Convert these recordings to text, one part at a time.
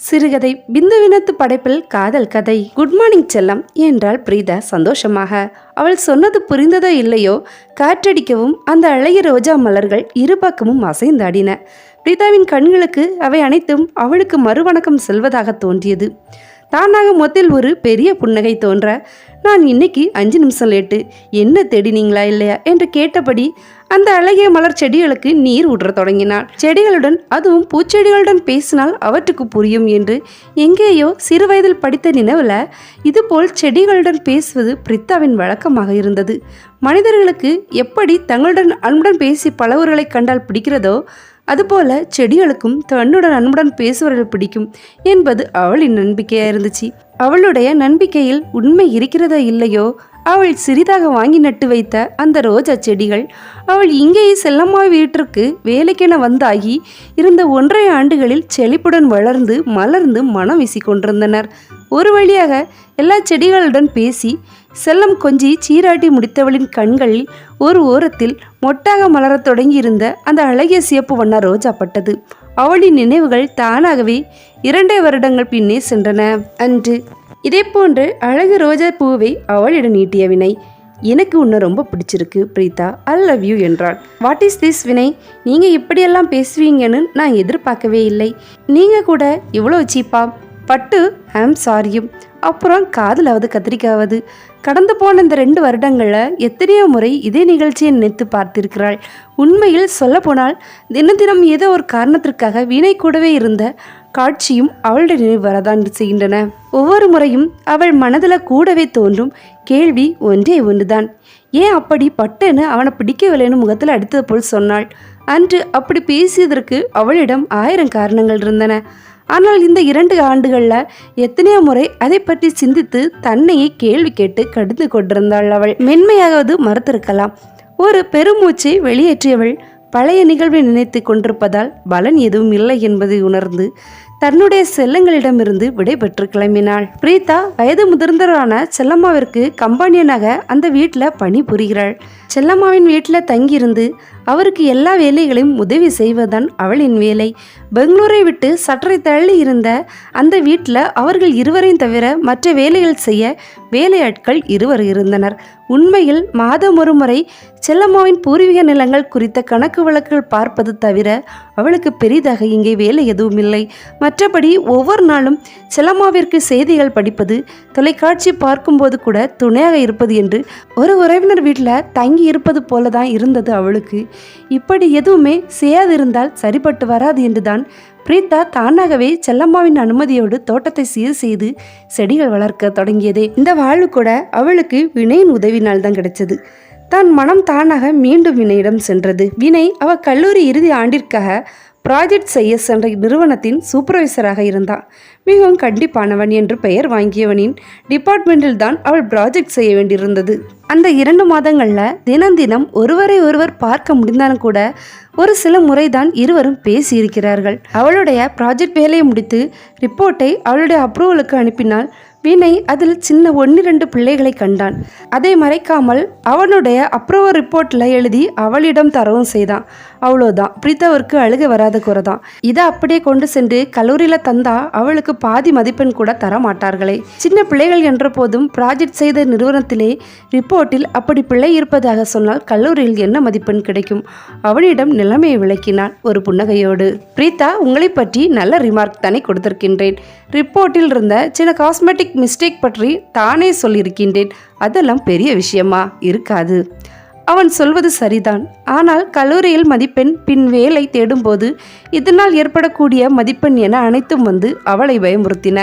சிறுகதை பிந்துவினத்து படைப்பில் காதல் கதை. குட் மார்னிங் செல்லம் என்றாள் பிரீதா சந்தோஷமாக. அவள் சொன்னது புரிந்ததோ இல்லையோ காற்றடிக்கவும் அந்த அழகிய ரோஜா மலர்கள் இரு பக்கமும் அசைந்தாடின. பிரீதாவின் கண்களுக்கு அவை அனைத்தும் அவளுக்கு மறுவணக்கம் செல்வதாக தோன்றியது. தானாக மொத்தில் ஒரு பெரிய புன்னகை தோன்ற நான் இன்னைக்கு அஞ்சு நிமிஷம் லேட்டு என்ன தேடினீங்களா இல்லையா? என்று கேட்டபடி அந்த அழகிய மலர் செடிகளுக்கு நீர் ஊற்ற தொடங்கினாள். செடிகளுடன் அதுவும் பூச்செடிகளுடன் பேசினால் அவற்றுக்கு புரியும் என்று எங்கேயோ சிறுவயதில் படித்த நினைவில் இதுபோல் செடிகளுடன் பேசுவது பிரித்தாவின் வழக்கமாக இருந்தது. மனிதர்களுக்கு எப்படி தங்களுடன் அன்புடன் பேசி பலவர்களை கண்டால் பிடிக்கிறதோ அதுபோல செடிகளுக்கும் தன்னுடன் அன்புடன் பேசுவர்கள் பிடிக்கும் என்பது அவளின் நம்பிக்கையாக இருந்துச்சு. அவளுடைய நம்பிக்கையில் உண்மை இருக்கிறதோ இல்லையோ அவள் சிறிதாக வாங்கி நட்டு வைத்த அந்த ரோஜா செடிகள் அவள் இங்கேயே செல்லம்மா வீட்டிற்கு வேலைக்கென வந்தாகி இருந்த ஒன்றரை ஆண்டுகளில் செழிப்புடன் வளர்ந்து மலர்ந்து மனம் வீசிக் கொண்டிருந்தனர் ஒரு வழியாக எல்லா செடிகளுடன் பேசி செல்லம் கொஞ்சி சீராட்டி முடித்தவளின் கண்களில் ஒரு ஓரத்தில் மொட்டாக மலரத் தொடங்கியிருந்த அந்த அழகிய சிவப்பு வண்ண ரோஜா பட்டது. அவளின் நினைவுகள் தானாகவே இரண்டே வருடங்கள் பின்னே சென்றன. அன்று இதே போன்று அழகு ரோஜா பூவை அவளிடம் நீட்டிய வினை. எனக்கு உன்னை ரொம்ப பிடிச்சிருக்கு பிரீதா ஐ லவ் யூ என்றாள். வாட் இஸ் திஸ் வினை? நீங்கள் இப்படியெல்லாம் பேசுவீங்கன்னு நான் எதிர்பார்க்கவே இல்லை. நீங்கள் கூட இவ்வளோ சீப்பா? பட்டு ஐம் சாரியும் அப்புறம் காதலாவது கத்திரிக்காவது. கடந்து போன இந்த ரெண்டு வருடங்களில் எத்தனையோ முறை இதே நிகழ்ச்சியை நினைத்து பார்த்திருக்கிறாள். உண்மையில் சொல்லப்போனால் தினம் தினம் ஏதோ ஒரு காரணத்திற்காக வீணை கூடவே இருந்த காட்சியும் அவளுடைய நினைவு வரதான் செய்கின்றன. ஒவ்வொரு முறையும் அவள் மனதில் கூடவே தோன்றும் கேள்வி ஒன்றே ஒன்றுதான். ஏன் அப்படி பட்டுன்னு அவனை பிடிக்கவில்லைன்னு முகத்தில் அடித்தது போல் சொன்னாள். அன்று அப்படி பேசியதற்கு அவளிடம் ஆயிரம் காரணங்கள் இருந்தன. ஆனால் இந்த இரண்டு ஆண்டுகளில் எத்தனையோ முறை அதை பற்றி சிந்தித்து தன்னையே கேள்வி கேட்டு கடிந்து கொண்டிருந்தாள் அவள். மென்மையாவது மறுத்திருக்கலாம். ஒரு பெருமூச்சை வெளியேற்றியவள் பழைய நிகழ்வை நினைத்து கொண்டிருப்பதால் பலன் எதுவும் இல்லை என்பதை உணர்ந்து தன்னுடைய செல்லங்களிடமிருந்து விடைபெற்று கிளம்பினாள். பிரீதா வயது முதிர்ந்தவரான செல்லம்மாவிற்கு கம்பானியனாக அந்த வீட்டில் பணி புரிகிறாள் செல்லம்மாவின் வீட்டில் தங்கியிருந்து அவருக்கு எல்லா வேலைகளையும் உதவி செய்வதுதான் அவளின் வேலை. பெங்களூரை விட்டு சற்றை தள்ளி இருந்த அந்த வீட்டில் அவர்கள் இருவரையும் தவிர மற்ற வேலைகள் செய்ய வேலையாட்கள் இருவர் இருந்தனர். உண்மையில் மாதம் ஒரு முறை செல்லம்மாவின் பூர்வீக நிலங்கள் குறித்த கணக்கு வழக்குகள் பார்ப்பது தவிர அவளுக்கு பெரிதாக இங்கே வேலை எதுவும் இல்லை மற்றபடி ஒவ்வொரு நாளும் செல்லம்மாவிற்கு செய்திகள் படிப்பது தொலைக்காட்சி பார்க்கும்போது கூட துணையாக இருப்பது என்று ஒரு உறவினர் வீட்டில் தங்கி இருப்பது போல தான் இருந்தது அவளுக்கு. இப்படி எதுவுமே செய்யாதிருந்தால் சரிப்பட்டு வராது என்றுதான். பிரீதா தானாகவே செல்லம்மாவின் அனுமதியோடு தோட்டத்தை சீர் செய்து செடிகள் வளர்க்க தொடங்கியதே. இந்த வாழ்வு கூட அவளுக்கு வினையின் உதவினால் தான் கிடைச்சது. தான் மனம் தானாக மீண்டும் வினையிடம் சென்றது. வினை அவ கல்லூரி இறுதி ஆண்டிற்காக ப்ராஜெக்ட் செய்ய சென்ற நிறுவனத்தின் சூப்பர்வைசராக இருந்தான் மிகவும் கண்டிப்பானவன் என்று பெயர் வாங்கியவனின் டிபார்ட்மெண்டில் தான் அவள் ப்ராஜெக்ட் செய்ய வேண்டியிருந்தது. அந்த இரண்டு மாதங்களில் தினம் தினம் ஒருவரை ஒருவர் பார்க்க முடிந்தாலும் கூட ஒரு சில முறைதான் இருவரும் பேசியிருக்கிறார்கள். அவளுடைய ப்ராஜெக்ட் வேலையை முடித்து ரிப்போர்ட்டை அவளுடைய அப்ரூவலுக்கு அனுப்பினால் வினை அதில் சின்ன ஒன்று ரெண்டு பிள்ளைகளை கண்டான். அதை மறைக்காமல் அவனுடைய அப்ரூவல் ரிப்போர்ட்டில் எழுதி அவளிடம் தரவும் செய்தான். அவ்வளோதான். பிரீதாவிற்கு அழுக வராத குறைதான். இதை அப்படியே கொண்டு சென்று கல்லூரியில் தந்தா அவளுக்கு பாதி மதிப்பெண் கூட தர மாட்டார்களே சின்ன பிள்ளைகள் என்ற போதும் ப்ராஜெக்ட் செய்த நிறுவனத்திலே ரிப்போர்ட்டில் அப்படி பிள்ளை இருப்பதாக சொன்னால் கல்லூரியில் என்ன மதிப்பெண் கிடைக்கும்? அவனிடம் நிலைமையை விளக்கினாள் ஒரு புன்னகையோடு. பிரீதா உங்களை பற்றி நல்ல ரிமார்க் தானே கொடுத்திருக்கின்றேன். ரிப்போர்ட்டில் இருந்த சின்ன காஸ்மெட்டிக் மிஸ்டேக் பற்றி தானே சொல்லியிருக்கின்றேன். அதெல்லாம் பெரிய விஷயமா? இருக்காது. அவன் சொல்வது சரிதான். ஆனால் கல்லூரியில் மதிப்பெண் பின் வேலை தேடும்போது இதனால் ஏற்படக்கூடிய மதிப்பெண் என அனைத்தும் வந்து அவளை பயமுறுத்தின.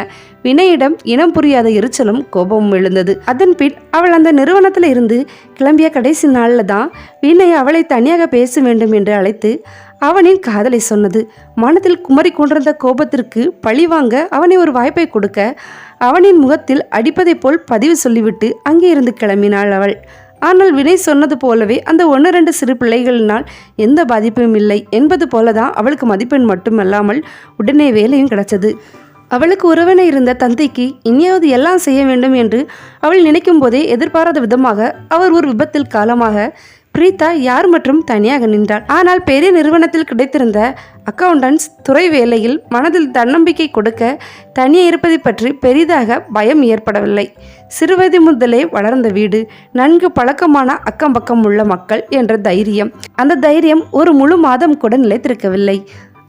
வினையிடம் இனம் புரியாத எரிச்சலும் கோபமும் எழுந்தது. அதன் பின் அவள் அந்த நிறுவனத்தில் இருந்து கிளம்பிய கடைசி நாளில் தான் வினை அவளை தனியாக பேச வேண்டும் என்று அழைத்து அவனின் காதலை சொன்னது. மனத்தில் குமரி கொண்டிருந்த கோபத்திற்கு பழிவாங்க அவனை ஒரு வாய்ப்பை கொடுக்க அவனின் முகத்தில் அடிப்பதைப் போல் பதிவு சொல்லிவிட்டு அங்கே இருந்து கிளம்பினாள் அவள். ஆனால் வினை சொன்னது போலவே அந்த ஒன்று ரெண்டு சிறு பிள்ளைகளினால் எந்த பாதிப்பும் இல்லை என்பது போலதான் அவளுக்கு மதிப்பெண் மட்டுமல்லாமல் உடனே வேலையும் கிடைச்சது. அவளுக்கு உறவினை இருந்த தந்தைக்கு இனியாவது எல்லாம் செய்ய வேண்டும் என்று அவள் நினைக்கும் போதே எதிர்பாராத விதமாக அவர் ஒரு விபத்தில் காலமாக பிரீதா யார் மற்றும் தனியாக நின்றாள். ஆனால் பெரிய நிறுவனத்தில் கிடைத்திருந்த அக்கவுண்டன்ஸ் துறை வேலையில் மனதில் தன்னம்பிக்கை கொடுக்க தனியே இருப்பதை பற்றி பெரிதாக பயம் ஏற்படவில்லை. சிறுவயது முதலே வளர்ந்த வீடு நன்கு பழக்கமான அக்கம் பக்கம் உள்ள மக்கள் என்ற தைரியம். அந்த தைரியம் ஒரு முழு மாதம் கூட நிலைத்திருக்கவில்லை.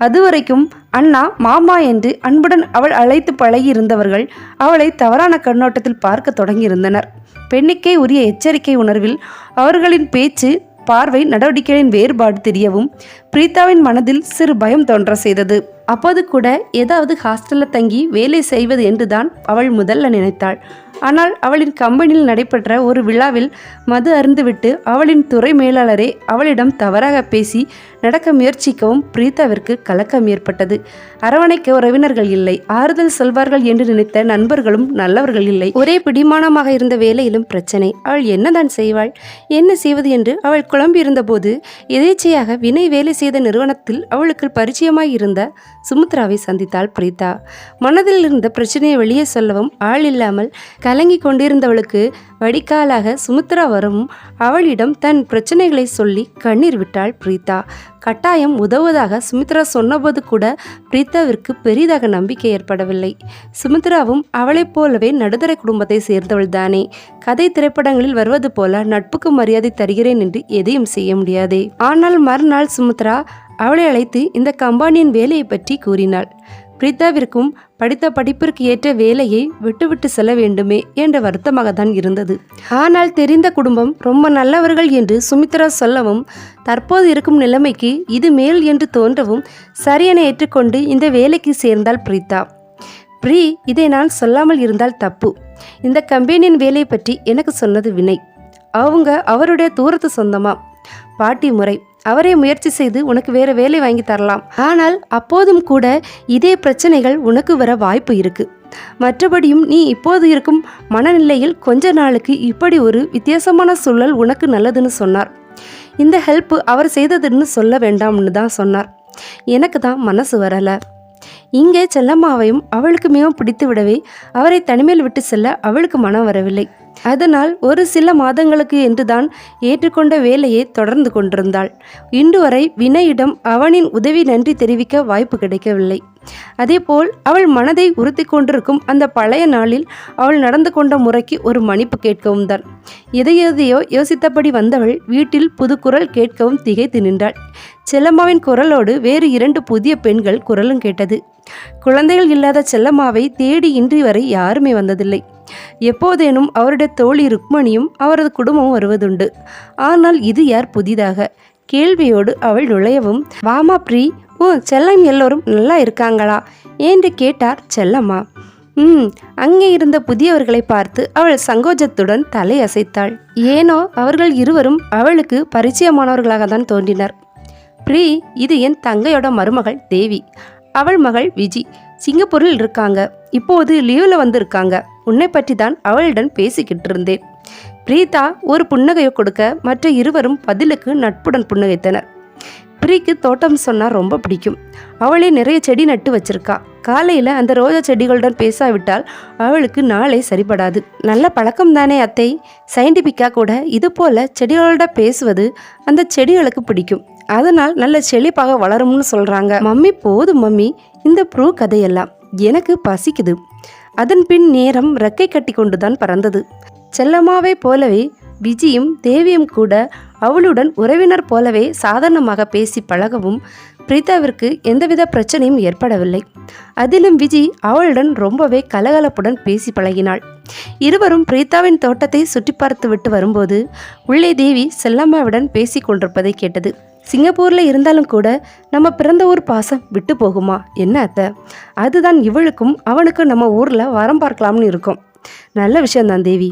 அதுவரைக்கும் அண்ணா மாமா என்று அன்புடன் அவள் அழைத்து பழகியிருந்தவர்கள் அவளை தவறான கண்ணோட்டத்தில் பார்க்க தொடங்கியிருந்தனர். பெண்ணுக்கே உரிய எச்சரிக்கை உணர்வில் அவர்களின் பேச்சு பார்வை நடவடிக்கைகளின் வேறுபாடு தெரியவும் பிரீதாவின் மனதில் சிறு பயம் தோன்ற செய்தது. அப்போது கூட ஏதாவது ஹாஸ்டலில் தங்கி வேலை செய்வது என்றுதான் அவள் முதல்ல நினைத்தாள். ஆனால் அவளின் கம்பெனியில் நடைபெற்ற ஒரு விழாவில் மது அருந்துவிட்டு அவளின் துறை மேலாளரே அவளிடம் தவறாக பேசி நடக்க முயற்சிக்கவும் பிரீதாவிற்கு கலக்கம் ஏற்பட்டது. அரவணைக்க உறவினர்கள் இல்லை. ஆறுதல் சொல்வார்கள் என்று நினைத்த நண்பர்களும் நல்லவர்கள் இல்லை. ஒரே பிடிமானமாக இருந்த வேலையிலும் பிரச்சனை. அவள் என்னதான் செய்வாள்? என்ன செய்வது என்று அவள் குழம்பியிருந்தபோது எதேச்சையாக வினை வேலை செய்த நிறுவனத்தில் அவளுக்கு பரிச்சயமாக இருந்த சுமித்ராவை சந்தித்தாள் பிரீதா மனதில் இருந்த பிரச்சனையை வெளியே சொல்லவும் ஆள் இல்லாமல் கலங்கி கொண்டிருந்தவளுக்கு வடிகாலாக சுமித்ரா வரவும் அவளிடம் தன் பிரச்சனைகளை சொல்லி கண்ணீர் விட்டாள் பிரீதா கட்டாயம் உதவுவதாக சுமித்ரா சொன்னபோது கூட பிரீதாவிற்கு பெரிதாக நம்பிக்கை ஏற்படவில்லை. சுமித்ராவும் அவளைப் போலவே நடுத்தர குடும்பத்தை சேர்ந்தவள்தானே கதை திரைப்படங்களில் வருவது போல நட்புக்கு மரியாதை தருகிறேன் என்று எதையும் செய்ய முடியாதே. ஆனால் மறுநாள் சுமித்ரா அவளை அழைத்து இந்த கம்பானியின் வேலையை பற்றி கூறினாள். பிரீதாவிற்கும் படித்த படிப்பிற்கு ஏற்ற வேலையை விட்டுவிட்டு செல்ல வேண்டுமே என்ற வருத்தமாக தான் இருந்தது. ஆனால் தெரிந்த குடும்பம் ரொம்ப நல்லவர்கள் என்று சுமித்ரா சொல்லவும் தற்போது இருக்கும் நிலைமைக்கு இது மேல் என்று தோன்றவும் சரியென ஏற்றுக்கொண்டு இந்த வேலைக்கு சேர்ந்தாள் பிரீதா ப்ரீ இதை நான் சொல்லாமல் இருந்தால் தப்பு. இந்த கம்பெனியின் வேலை பற்றி எனக்கு சொன்னது வினை. அவங்க அவருடைய தூரத்து சொந்தமா பாட்டி முறை. அவரே முயற்சி செய்து உனக்கு வேற வேலை வாங்கி தரலாம். ஆனால் அப்போதும் கூட இதே பிரச்சனைகள் உனக்கு வர வாய்ப்பு இருக்கு. மற்றபடியும் நீ இப்போது இருக்கும் மனநிலையில் கொஞ்ச நாளுக்கு இப்படி ஒரு வித்தியாசமான சூழல் உனக்கு நல்லதுன்னு சொன்னார். இந்த ஹெல்ப் அவர் செய்ததுன்னு சொல்ல வேண்டாம்னு தான் சொன்னார். எனக்கு தான் மனசு வரலை. இங்கே செல்லம்மாவையும் அவளுக்கு மிகவும் பிடித்து விடவே அவரை தனிமையில் விட்டு செல்ல அவளுக்கு மனம் வரவில்லை. அதனால் ஒரு சில மாதங்களுக்கு என்றுதான் ஏற்றுக்கொண்ட வேலையை தொடர்ந்து கொண்டிருந்தாள். இன்று வரை வினயிடம் அவனின் உதவி நன்றி தெரிவிக்க வாய்ப்பு கிடைக்கவில்லை. அதேபோல் அவள் மனதை உறுத்தி கொண்டிருக்கும் அந்த பழைய நாளில் அவள் நடந்து கொண்ட முறைக்கு ஒரு மன்னிப்பு கேட்கவும் தான். எதையெதையோ யோசித்தபடி வந்தவள் வீட்டில் புது குரல் கேட்கவும் திகைத்து நின்றாள். செல்லம்மாவின் குரலோடு வேறு இரண்டு புதிய பெண்கள் குரலும் கேட்டது. குழந்தைகள் இல்லாத செல்லம்மாவை தேடி இன்றி வரை யாருமே வந்ததில்லை. எப்போதேனும் அவருடைய தோழி ருக்மணியும் அவரது குடும்பமும் வருவதுண்டு. ஆனால் இது யார் புதிதாக? கேள்வியோடு அவள் நுழையவும் வாமா ப்ரீ ஓ செல்லம் எல்லோரும் நல்லா இருக்காங்களா? என்று கேட்டார் செல்லம்மா. ம் அங்கே இருந்த புதியவர்களை பார்த்து அவள் சங்கோஜத்துடன் தலை அசைத்தாள் ஏனோ அவர்கள் இருவரும் அவளுக்கு பரிச்சயமானவர்களாக தான் தோன்றினர். ப்ரீ இது என் தங்கையோட மருமகள் தேவி. அவள் மகள் விஜி. சிங்கப்பூரில் இருக்காங்க. இப்போது லீவில் வந்திருக்காங்க. உன்னை பற்றி தான் அவளிடம் பேசிக்கிட்டு இருந்தேன் பிரீதா ஒரு புன்னகையை கொடுக்க மற்ற இருவரும் பதிலுக்கு நட்புடன் புன்னகைத்தனர். பிரிக்கு தோட்டம் சொன்னால் ரொம்ப பிடிக்கும். அவளே நிறைய செடி நட்டு வச்சிருக்கா. காலையில் அந்த ரோஜா செடிகளுடன் பேசாவிட்டால் அவளுக்கு நாளை சரிபடாது. நல்ல பழக்கம் தானே அத்தை? சயின்டிஃபிக்காக கூட இது போல செடிகளோட பேசுவது அந்த செடிகளுக்கு பிடிக்கும். அதனால் நல்ல செழிப்பாக வளரும்னு சொல்கிறாங்க மம்மி போதும் மம்மி. இந்த ப்ரூ கதையெல்லாம் எனக்கு பசிக்குது. அதன் பின் நேரம் ரெக்கை கட்டி கொண்டுதான் பறந்தது. செல்லம்மாவை போலவே விஜியும் தேவியும் கூட அவளுடன் உறவினர் போலவே சாதாரணமாக பேசி பழகவும் பிரீதாவிற்கு எந்தவித பிரச்சனையும் ஏற்படவில்லை. அதிலும் விஜி அவளுடன் ரொம்பவே கலகலப்புடன் பேசி பழகினாள். இருவரும் பிரீதாவின் தோட்டத்தை சுற்றி பார்த்து விட்டு வரும்போது உள்ளே தேவி செல்லம்மாவுடன் பேசி கொண்டிருப்பதை கேட்டது. சிங்கப்பூரில் இருந்தாலும் கூட நம்ம பிறந்த ஊர் பாசம் விட்டு போகுமா? என்ன அத்தை? அதுதான் இவளுக்கும் அவனுக்கும் நம்ம ஊரில் வரம் பார்க்கலாம்னு இருக்கும். நல்ல விஷயந்தான் தேவி.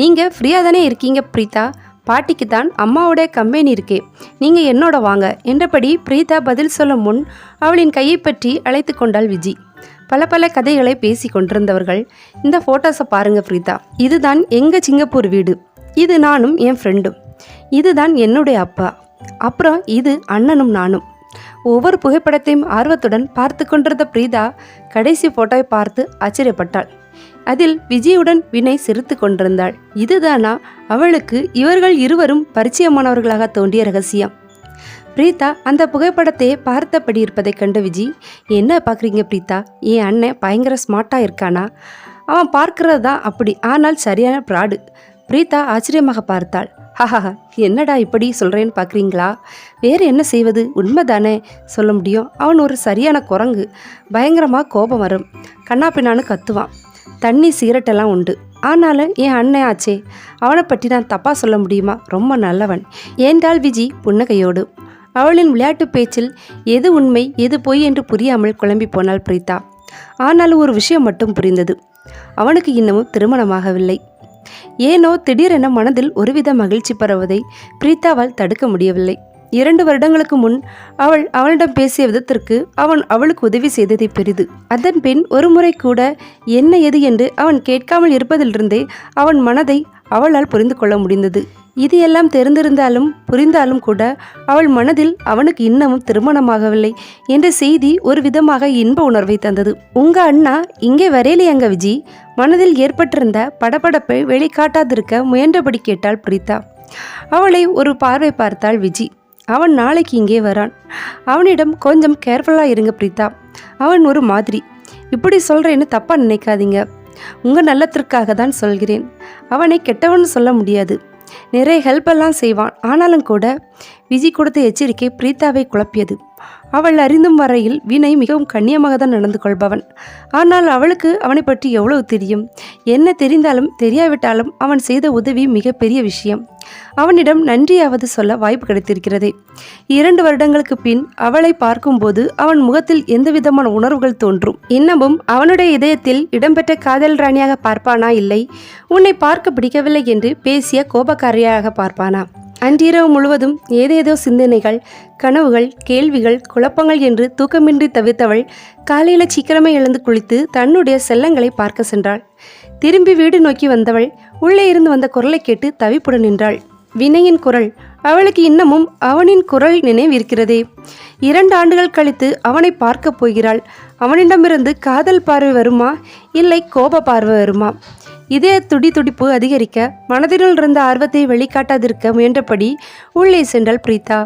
நீங்கள் ஃப்ரீயாக தானே இருக்கீங்க பிரீதா பாட்டிக்கு தான் அம்மாவோட கம்பெனி இருக்கே. நீங்கள் என்னோட வாங்க என்றபடி பிரீதா பதில் சொல்லும் முன் அவளின் கையை பற்றி அழைத்து கொண்டாள் விஜி. பல பல கதைகளை பேசி கொண்டிருந்தவர்கள் இந்த ஃபோட்டோஸை பாருங்கள் பிரீதா இதுதான் எங்கள் சிங்கப்பூர் வீடு. இது நானும் என் ஃப்ரெண்டும் இதுதான் என்னுடைய அப்பா. அப்புறம் இது அண்ணனும் நானும். ஒவ்வொரு புகைப்படத்தையும் ஆர்வத்துடன் பார்த்து கொண்டிருந்த பிரீதா கடைசி போட்டோவை பார்த்து ஆச்சரியப்பட்டாள். அதில் விஜயுடன் வினை சிரித்து கொண்டிருந்தாள். இதுதானா? அவளுக்கு இவர்கள் இருவரும் பரிச்சயமானவர்களாக தோன்றிய ரகசியம். பிரீதா அந்த புகைப்படத்தை பார்த்தபடி இருப்பதைக் கண்ட விஜி என்ன பார்க்குறீங்க பிரீதா? என் அண்ணன் பயங்கர ஸ்மார்ட்டாக இருக்கானா? அவன் பார்க்கறது தான் அப்படி ஆனால் சரியான ப்ராடு பிரீதா ஆச்சரியமாக பார்த்தாள். ஹஹஹா என்னடா இப்படி சொல்கிறேன்னு பார்க்குறீங்களா வேறு என்ன செய்வது? உண்மைதானே? சொல்ல முடியும். அவன் ஒரு சரியான குரங்கு. பயங்கரமாக கோபம் வரும். கண்ணா பின்னான்னு கத்துவான். தண்ணி சிகரெட்டெல்லாம் உண்டு. ஆனாலும் என் அண்ணன் ஆச்சே அவனை பற்றி நான் தப்பாக சொல்ல முடியுமா? ரொம்ப நல்லவன். ஏண்டால் விஜி? புன்னகையோடு அவளின் விளையாட்டு பேச்சில் எது உண்மை எது பொய் என்று புரியாமல் குழம்பி போனாள் பிரீதா ஆனாலும் ஒரு விஷயம் மட்டும் புரிந்தது. அவனுக்கு இன்னமும் திருமணமாகவில்லை. ஏனோ திடீரென மனதில் ஒருவித மகிழ்ச்சி பரவுவதை பிரீத்தாவால் தடுக்க முடியவில்லை. இரண்டு வருடங்களுக்கு முன் அவள் அவனிடம் பேசிய விதத்திற்கு அவன் அவளுக்கு உதவி செய்ததை பெரிது. அதன் பின் ஒருமுறை கூட என்ன எது என்று அவன் கேட்காமல் இருப்பதிலிருந்தே அவன் மனதை அவளால் புரிந்து கொள்ள முடிந்தது. இது எல்லாம் தெரிந்திருந்தாலும் புரிந்தாலும் கூட அவள் மனதில் அவனுக்கு இன்னமும் திருமணமாகவில்லை என்ற செய்தி ஒரு விதமாக இன்ப உணர்வை தந்தது. உங்க அண்ணா இங்கே வரையிலையங்க விஜி? மனதில் ஏற்பட்டிருந்த படபடப்பை வெளிக்காட்டாதிருக்க முயன்றபடி கேட்டாள் பிரீதா அவளை ஒரு பார்வை பார்த்தாள் விஜி. அவன் நாளைக்கு இங்கே வரான். அவனிடம் கொஞ்சம் கேர்ஃபுல்லாக இருங்க பிரீதா அவன் ஒரு மாதிரி. இப்படி சொல்கிறேன்னு தப்பாக நினைக்காதீங்க. உங்கள் நல்லத்திற்காக தான் சொல்கிறேன். அவனை கெட்டவன் சொல்ல முடியாது. நிறைய ஹெல்ப் எல்லாம் செய்வான். ஆனாலும் கூட விஜி கொடுத்த எச்சரிக்கை பிரீதாவை குழப்பியது. அவள் அறிந்தும் வரையில் வினய் மிகவும் கண்ணியமாக தான் நடந்து கொள்பவன். ஆனால் அவளுக்கு அவனை பற்றி எவ்வளவு தெரியும்? என்ன தெரிந்தாலும் தெரியாவிட்டாலும் அவன் செய்த உதவி மிகப்பெரிய விஷயம். அவனிடம் நன்றியாவது சொல்ல வாய்ப்பு கிடைத்திருக்கிறது. இரண்டு வருடங்களுக்கு பின் அவளை பார்க்கும்போது அவன் முகத்தில் எந்தவிதமான உணர்வுகள் தோன்றும். இன்னமும் அவனுடைய இதயத்தில் இடம்பெற்ற காதல் ராணியாக பார்ப்பானா இல்லை? உன்னை பார்க்க பிடிக்கவில்லை என்று பேசிய கோபக்காரியாக பார்ப்பானா? அன்றிரவு முழுவதும் ஏதேதோ சிந்தனைகள் கனவுகள் கேள்விகள் குழப்பங்கள் என்று தூக்கமின்றி தவித்தவள் காலையில் சீக்கிரமே எழுந்து குளித்து தன்னுடைய செல்லங்களை பார்க்க சென்றாள். திரும்பி வீடு நோக்கி வந்தவள் உள்ளே இருந்து வந்த குரலை கேட்டு தவிப்புடன் நின்றாள். வினையின் குரல் அவளுக்கு இன்னமும் அவனின் குரல் நினைவிருக்கிறதே. இரண்டு ஆண்டுகள் கழித்து அவனை பார்க்கப் போகிறாள். அவனிடமிருந்து காதல் பார்வை வருமா? இல்லை கோப பார்வை வருமா? இதே துடி துடிப்பு அதிகரிக்க மனதினுள் இருந்த ஆர்வத்தை வெளிக்காட்டாதிருக்க முயன்றபடி உள்ளே சென்றாள் பிரீதா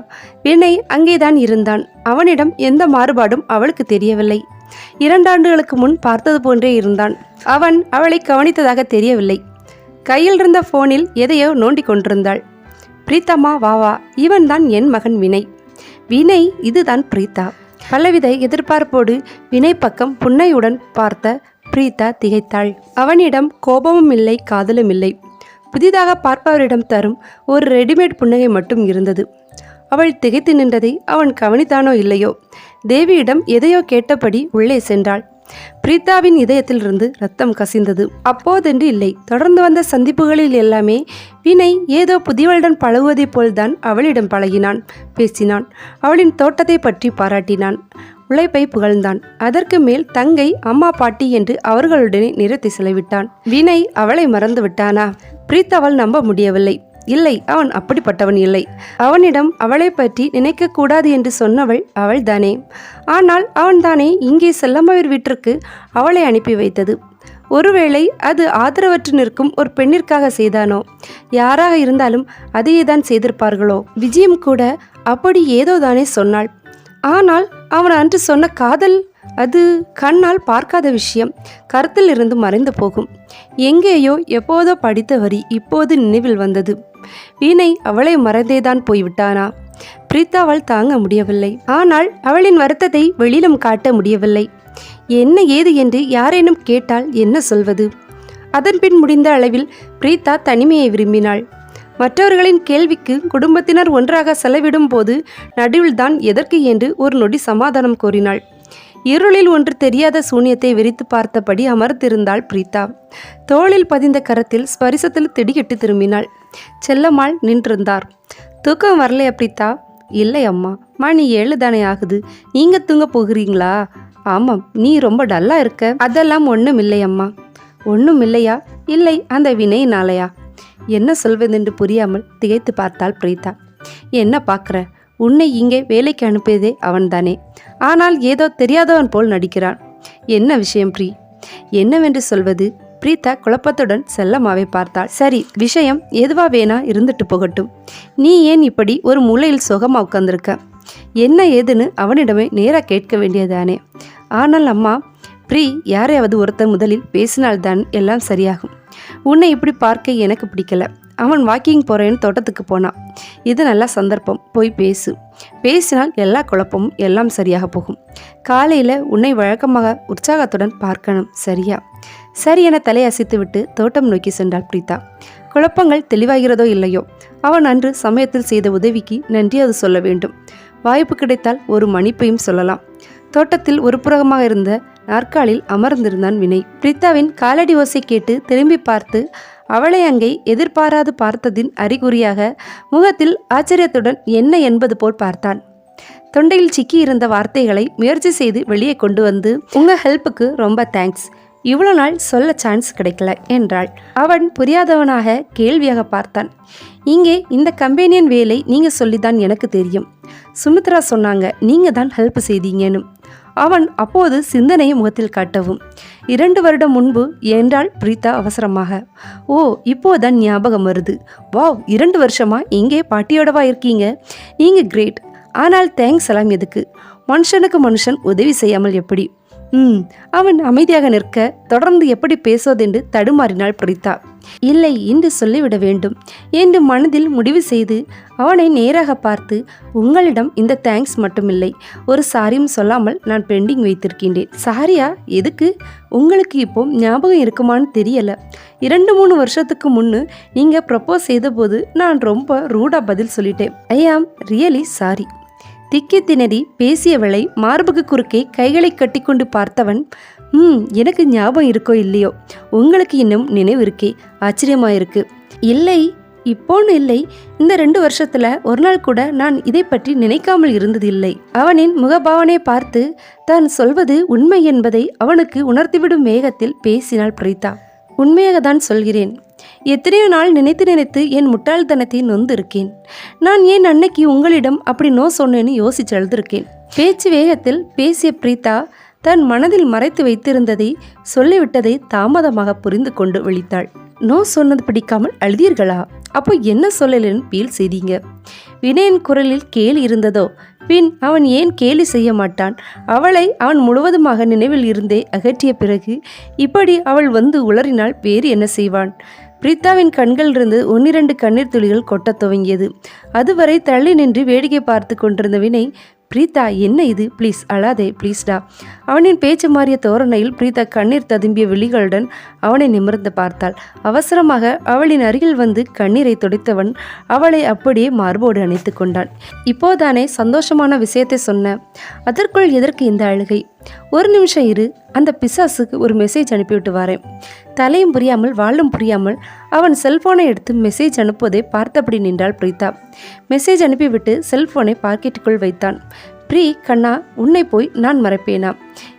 வினய் அங்கேதான் இருந்தான். அவனிடம் எந்த மாறுபாடும் அவளுக்கு தெரியவில்லை. இரண்டாண்டுகளுக்கு முன் பார்த்தது போன்றே இருந்தான். அவன் அவளை கவனித்ததாக தெரியவில்லை. கையில் இருந்த போனில் எதையோ நோண்டிக் கொண்டிருந்தாள். பிரீத்தம்மா வா வா. இவன்தான் என் மகன் வினய். வினய் இதுதான் பிரீதா பலவித எதிர்பார்ப்போடு வினை பக்கம் புன்னையுடன் பார்த்த பிரீதா திகைத்தாள். அவனிடம் கோபமும் இல்லை காதலும் இல்லை. புதிதாக பார்ப்பவரிடம் தரும் ஒரு ரெடிமேட் புன்னகை மட்டும் இருந்தது. அவள் திகைத்து நின்றதை அவன் கவனித்தானோ இல்லையோ? தேவியிடம் எதையோ கேட்டபடி உள்ளே சென்றாள். பிரீதாவின் இதயத்திலிருந்து ரத்தம் கசிந்தது. அப்போதென்று இல்லை. தொடர்ந்து வந்த சந்திப்புகளில் எல்லாமே வினை ஏதோ புதியவளுடன் பழகுவதைப் போல்தான் அவளிடம் பழகினான் பேசினான். அவளின் தோட்டத்தை பற்றி பாராட்டினான். உழைப்பை புகழ்ந்தான். அதற்கு மேல் தங்கை அம்மா பாட்டி என்று அவர்களுடனே நிறுத்தி செலவிட்டான். வினை அவளை மறந்து விட்டானா? பிரீத்தவள் நம்ப முடியவில்லை. இல்லை அவன் அப்படிப்பட்டவன் இல்லை. அவனிடம் அவளை பற்றி நினைக்கக்கூடாது என்று சொன்னவள் அவள் தானே ஆனால் அவன்தானே இங்கே செல்லம்பவர் வீட்டிற்கு அவளை அனுப்பி வைத்தது. ஒருவேளை அது ஆதரவற்று நிற்கும் ஒரு பெண்ணிற்காக செய்தானோ? யாராக இருந்தாலும் அதையே தான் செய்திருப்பார்களோ? விஜயம் கூட அப்படி ஏதோ தானே சொன்னாள். ஆனால் அவன் அன்று சொன்ன காதல் அது கண்ணால் பார்க்காத விஷயம் கருத்தில் இருந்து மறைந்து போகும். எங்கேயோ எப்போதோ படித்த வரி இப்போது நினைவில் வந்தது. வீணை அவளை மறந்தேதான் போய்விட்டானா? பிரீத்தாவால் தாங்க முடியவில்லை. ஆனால் அவளின் வருத்தத்தை வெளியிலும் காட்ட முடியவில்லை. என்ன ஏது என்று யாரேனும் கேட்டால் என்ன சொல்வது? அதன்பின் முடிந்த அளவில் பிரீத்தா தனிமையை விரும்பினாள். மற்றவர்களின் கேள்விக்கு குடும்பத்தினர் ஒன்றாக செலவிடும் போது நடுவில்தான் எதற்கு என்று ஒரு நொடி சமாதானம் கோரினாள் இருளில் ஒன்று தெரியாத சூன்யத்தை விரித்து பார்த்தபடி அமர்ந்திருந்தாள் பிரீதா தோளில் பதிந்த கரத்தில் ஸ்பரிசத்தில் திடுக்கிட்டு திரும்பினாள். செல்லம்மாள் நின்றிருந்தார். தூக்கம் வரலையா பிரீதா இல்லை அம்மா. மணி ஏழு தானே ஆகுது. நீங்க தூங்க போகிறீங்களா? ஆமாம் நீ ரொம்ப டல்லா இருக்க. அதெல்லாம் ஒன்றும் இல்லை அம்மா. ஒன்றும் இல்லையா இல்லை அந்த வினையினாலையா என்ன சொல்வதென்று புரியாமல் திகைத்து பார்த்தாள் பிரீதா என்ன பார்க்குற? உன்னை இங்கே வேலைக்கு அனுப்பியதே அவன்தானே. ஆனால் ஏதோ தெரியாதவன் போல் நடிக்கிறான். என்ன விஷயம் ப்ரீ? என்னவென்று சொல்வது? பிரீதா குழப்பத்துடன் செல்லமாவை பார்த்தாள். சரி விஷயம் எதுவா வேணா இருந்துட்டு போகட்டும். நீ ஏன் இப்படி ஒரு மூலையில் சுகமா உட்காந்துருக்க என்ன ஏதுன்னு அவனிடமே நேராக கேட்க வேண்டியதானே ஆனால் அம்மா ப்ரீ யாரையாவது ஒருத்தர் முதலில் பேசினால்தான் எல்லாம் சரியாகும். உன்னை இப்படி பார்க்க எனக்கு பிடிக்கல. அவன் வாக்கிங் போகிறேன்னு தோட்டத்துக்கு போனான் இது நல்ல சந்தர்ப்பம். போய் பேசு. பேசினால் எல்லா குழப்பமும் எல்லாம் சரியாக போகும். காலையில் உன்னை வழக்கமாக உற்சாகத்துடன் பார்க்கணும் சரியா? சரி என தலையசைத்து விட்டு தோட்டம் நோக்கி சென்றாள் பிரீதா குழப்பங்கள் தெளிவாகிறதோ இல்லையோ? அவன் அன்று சமயத்தில் செய்த உதவிக்கு நன்றி அது சொல்ல வேண்டும். வாய்ப்பு கிடைத்தால் ஒரு மன்னிப்பையும் சொல்லலாம். தோட்டத்தில் ஒரு புறகமாக இருந்த நாற்காலில் அமர்ந்திருந்தான் வினய். பிரித்தாவின் காலடி ஓசை கேட்டு திரும்பி பார்த்து அவளை அங்கே எதிர்பாராது பார்த்ததின் அறிகுறியாக முகத்தில் ஆச்சரியத்துடன் என்ன என்பது போல் பார்த்தான். தொண்டையில் சிக்கி இருந்த வார்த்தைகளை முயற்சி செய்து வெளியே கொண்டு வந்து உங்க ஹெல்ப்புக்கு ரொம்ப தேங்க்ஸ் இவ்வளோ நாள் சொல்ல சான்ஸ் கிடைக்கல என்றாள். அவன் புரியாதவனாக கேள்வியாக பார்த்தான். இங்கே இந்த கம்பெனியன் வேலை நீங்கள் சொல்லிதான் எனக்கு தெரியும். சுமித்ரா சொன்னாங்க நீங்கள் தான் ஹெல்ப் செய்தீங்கன்னு. அவன் அப்போது சிந்தனையை முகத்தில் காட்டவும். இரண்டு வருடம் முன்பு என்றாள் பிரீதா அவசரமாக. ஓ இப்போதான் ஞாபகம் வருது. வாவ் இரண்டு வருஷமா? இங்கே பாட்டியோடவா இருக்கீங்க? நீங்க கிரேட். ஆனால் தேங்க்ஸ் எல்லாம் எதுக்கு? மனுஷனுக்கு மனுஷன் உதவி செய்யாமல் எப்படி? ம் அவன் அமைதியாக நிற்க தொடர்ந்து எப்படி பேசுவதென்று தடுமாறினாள் பிரீதா இல்லை என்று சொல்லிவிட வேண்டும். என்று மனதில் முடிவு செய்து அவனை நேராக பார்த்து உங்களிடம் இந்த தேங்க்ஸ் மட்டுமில்லை. ஒரு சாரியும் சொல்லாமல் நான் பெண்டிங் வைத்திருக்கின்றேன். சாரியா எதுக்கு? உங்களுக்கு இப்போ ஞாபகம் இருக்குமான்னு தெரியல. இரண்டு மூணு வருஷத்துக்கு முன்னு நீங்கள் ப்ரப்போஸ் செய்தபோது நான் ரொம்ப ரூடாக பதில் சொல்லிட்டேன். ஐ ஆம் ரியலி சாரி திக்கி திணறி பேசியவளை மார்புக்கு குறுக்கே கைகளை கட்டிக்கொண்டு பார்த்தவன் ம் எனக்கு ஞாபகம் இருக்கோ இல்லையோ? உங்களுக்கு இன்னும் நினைவு இருக்கே ஆச்சரியமாயிருக்கு. இல்லை இப்போன்னு இல்லை. இந்த ரெண்டு வருஷத்துல ஒரு நாள் கூட நான் இதை பற்றி நினைக்காமல் இருந்ததில்லை. அவனின் முகபாவனை பார்த்து தான் சொல்வது உண்மை என்பதை அவனுக்கு உணர்த்திவிடும் வேகத்தில் பேசினாள் பிரீதா உண்மையாக தான் சொல்கிறேன். எத்தனையோ நாள் நினைத்து நினைத்து என் முட்டாள்தனத்தை நொந்திருக்கேன். நான் ஏன் அன்னைக்கு உங்களிடம் அப்படி நோ சொன்னேன்னு யோசிச்சு அழுதுருக்கேன். பேச்சு வேகத்தில் பேசிய பிரீதா தன் மனதில் மறைத்து வைத்திருந்ததை சொல்லிவிட்டதை தாமதமாக புரிந்து கொண்டு விழித்தாள். நோ சொன்னது பிடிக்காமல் அழுதீர்களா? அப்போ என்ன சொல்லலன்னு பீல் செய்தீங்க? வினயன் குரலில் கேலி இருந்ததோ? பின் அவன் ஏன் கேலி செய்ய மாட்டான்? அவளை அவன் முழுவதுமாக நினைவில் இருந்தே அகற்றிய பிறகு இப்படி அவள் வந்து உளறினால் வேறு என்ன செய்வான்? பிரீத்தாவின் கண்களிலிருந்து ஒன்னிரண்டு கண்ணீர் துளிகள் கொட்டத் துவங்கியது. அதுவரை தள்ளி நின்று வேடிக்கை பார்த்து கொண்டிருந்த வினை பிரீதா என்ன இது? ப்ளீஸ் அழாதே ப்ளீஸ்டா அவனின் பேச்சு மாறிய தோரணையில் பிரீதா கண்ணீர் ததும்பிய விழிகளுடன் அவனை நிமிர்ந்து பார்த்தாள். அவசரமாக அவளின் அருகில் வந்து கண்ணீரை துடைத்தவன் அவளை அப்படியே மார்போடு அணைத்து கொண்டான். இப்போதானே சந்தோஷமான விஷயத்தை சொன்ன. அதற்குள் எதற்கு இந்த அழுகை? ஒரு நிமிஷம் இரு. அந்த பிசாசுக்கு ஒரு மெசேஜ் அனுப்பிவிட்டு வரேன். தலையும் புரியாமல் வாழும் புரியாமல் அவன் செல்போனை எடுத்து மெசேஜ் அனுப்புவதை பார்த்தபடி நின்றாள் பிரீதா மெசேஜ் அனுப்பிவிட்டு செல்போனை பாக்கெட்டுக்குள் வைத்தான். ப்ரீ கண்ணா உன்னை போய் நான் மறைப்பேனா?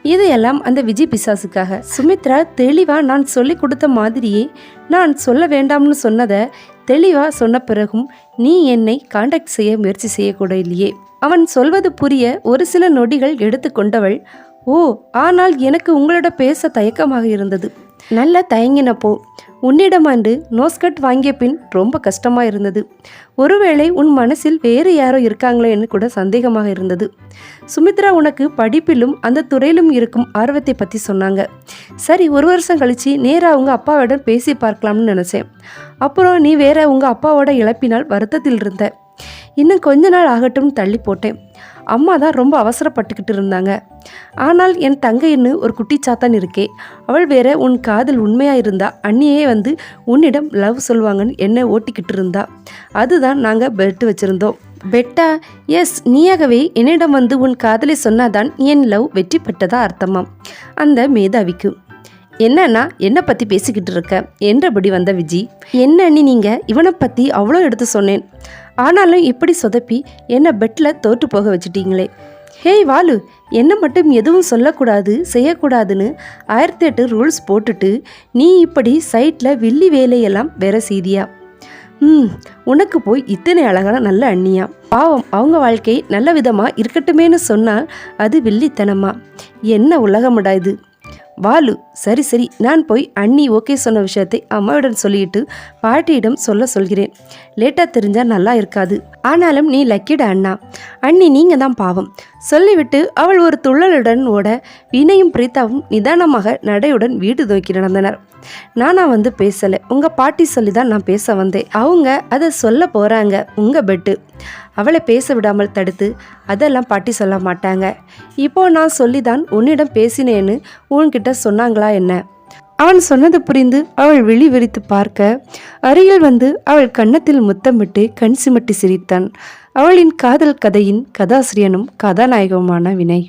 இதையெல்லாம் அந்த விஜய் பிசாசுக்காக. சுமித்ரா தெளிவாக நான் சொல்லி கொடுத்த மாதிரியே நான் சொல்ல வேண்டாம்னு சொன்னதை தெளிவாக சொன்ன பிறகும் நீ என்னை காண்டாக்ட் செய்ய முயற்சி செய்யக்கூட இல்லையே. அவன் சொல்வது புரிய ஒரு சில நொடிகள் எடுத்துக்கொண்டவள் ஓ ஆனால் எனக்கு உங்களோட பேச தயக்கமாக இருந்தது. நல்லா தயங்கினப்போ உன்னிடமாண்டு நோஸ்கட் வாங்கிய பின் ரொம்ப கஷ்டமாக இருந்தது. ஒருவேளை உன் மனசில் வேறு யாரோ இருக்காங்களேன்னு கூட சந்தேகமாக இருந்தது. சுமித்ரா உனக்கு படிப்பிலும் அந்த துறையிலும் இருக்கும் ஆர்வத்தை பற்றி சொன்னாங்க. சரி ஒரு வருஷம் கழிச்சு நேராக உங்கள் அப்பாவிடம் பேசி பார்க்கலாம்னு நினச்சேன். அப்புறம் நீ வேற உங்கள் அப்பாவோட இழப்பினால் வருத்தத்தில் இருந்த. இன்னும் கொஞ்ச நாள் ஆகட்டும் தள்ளி போட்டேன். அம்மா தான் ரொம்ப அவசரப்பட்டுக்கிட்டு இருந்தாங்க. ஆனால் என் தங்கைன்னு ஒரு குட்டி சாத்தான் இருக்கே. அவள் வேற உன் காதல் உண்மையாக இருந்தா அண்ணியே வந்து உன்னிடம் லவ் சொல்லுவாங்கன்னு என்ன ஓட்டிக்கிட்டு இருந்தா. அதுதான் நாங்கள் பெட்டு வச்சுருந்தோம். பெட்டா எஸ் நீயாகவே என்னிடம் வந்து உன் காதலை சொன்னாதான் என் லவ் வெற்றி பெற்றதா அர்த்தமாம். அந்த மேதாவிக்கு என்னன்னா என்னை பற்றி பேசிக்கிட்டு இருக்க? என்றபடி வந்த விஜி என்ன அண்ணி நீங்கள் இவனை பற்றி அவ்வளோ எடுத்து சொன்னேன். ஆனாலும் இப்படி சொதப்பி என்னை பெட்டில் தோற்று போக வச்சிட்டீங்களே. ஹேய் வாலு என்ன மட்டும் எதுவும் சொல்லக்கூடாது செய்யக்கூடாதுன்னு ஆயிரத்தி எட்டு ரூல்ஸ் போட்டுட்டு நீ இப்படி சைட்டில் வில்லி வேலையெல்லாம் வேற செய்தியா? ம் உனக்கு போய் இத்தனை அழகான நல்ல அண்ணியா? பாவம் அவங்க வாழ்க்கை நல்ல விதமாக இருக்கட்டுமேன்னு சொன்னால் அது வில்லித்தனமா? என்ன உலகமடா இது? வாலு சரி சரி. நான் போய் அண்ணி ஓகே சொன்ன விஷயத்தை அம்மாவிடம் சொல்லிட்டு பாட்டியிடம் சொல்ல சொல்கிறேன். லேட்டாக தெரிஞ்சால் நல்லா இருக்காது. ஆனாலும் நீ லக்கிட அண்ணா. அண்ணி நீங்கள் தான் பாவம். சொல்லிவிட்டு அவள் ஒரு துள்ளலுடன் ஓட வினையும் பிரீதாவும் நிதானமாக நடையுடன் வீடு நோக்கி நடந்தனர். நானா வந்து பேசலை. உங்கள் பாட்டி சொல்லி தான் நான் பேச வந்தேன். அவங்க அதை சொல்ல போகிறாங்க உங்கள் பெட்டு. அவளை பேச விடாமல் தடுத்து அதெல்லாம் பாட்டி சொல்ல மாட்டாங்க. இப்போ நான் சொல்லி தான் உன்னிடம் பேசினேன்னு உன்கிட்ட சொன்னாங்களா என்ன? அவன் சொன்னது புரிந்து அவள் விழி விரித்து பார்க்க அருகில் வந்து அவள் கன்னத்தில் முத்தமிட்டு கண் சிமிட்டி சிரித்தான். அவளின் காதல் கதையின் கதாசிரியனும் கதாநாயகனுமான வினய்.